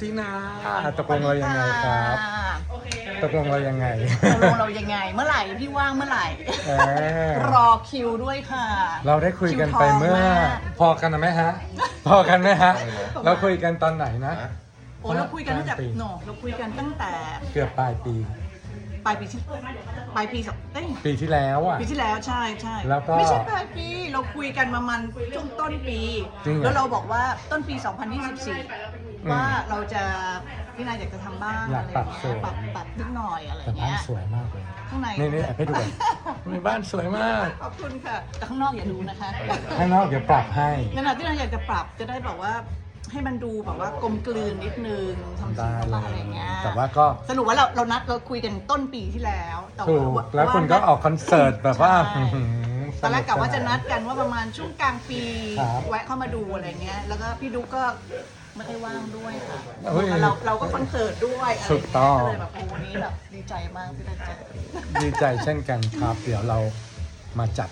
ตินาตกลงเรายังไงครับ ตกลงเรายังไง ตกลงเรายังไง เมื่อไหร่พี่ว่างเมื่อไหร่ เออ รอคิวด้วยค่ะ เราได้คุยกันไปเมื่อ คิวทองมาก พอกันนะไหมฮะ พอกันไหมฮะ เราคุยกันตอนไหนนะ โอ้เราคุยกันตั้งแต่กลางปีโนเราคุยกันตั้งแต่เกือบปลายปี ปลายปีที่ปลายปีสองเอ้ยปีที่แล้วอะ ปีที่แล้วใช่ใช่แล้วก็ ไม่ใช่ปลายปี เราคุยกันประมาณช่วงต้นปี จริงเหรอแล้วเราบอกว่าต้นปี 2024 ว่าเราจะพี่นายอยากจะทำบ้านอยากอะไรปรับเงี้สวยปรับปรับนิดหน่อยอะไรแต่บ้านเงี้ยสวยมากเลย ข้างในนี่นี่แอบให้ดูก่อนในบ้านสวยมาก ขอบคุณค่ะ แต่ข้างนอกอย่าดูนะคะ ข้างนอกเดี๋ยวปรับให้ นั่นแหละที่เราอยากจะปรับจะได้แบบว่าให้มันดูแบบว่ากลมกลืนนิดนึงทำสีได้ทำเลอะไรยอย่างเงี้ยแต่ว่าก็สรุปว่าเราเรานัดเราคุยกันต้นปีที่แล้ว แต่ถูกว่าแล้วคุณก็ออกคอนเสิร์ตแบบว่าใช่หื ตอนแรกกะว่าจะนัดสกันว่าประมาณช่วงกลางปี ครับ แวะเข้ามาดูอะไรเงี้ย แล้วก็พี่ดุ๊กก็ไม่ได้ว่างด้วยค่ะเฮ้ย เราเราก็คอนเสิร์ตด้วยอะไรถูกต้อง ก็เลยแบบโอ้วันนี้แบบดีใจมากที่ได้เจอ ดีใจเช่นกันครับ เดี๋ยวเรามาจัด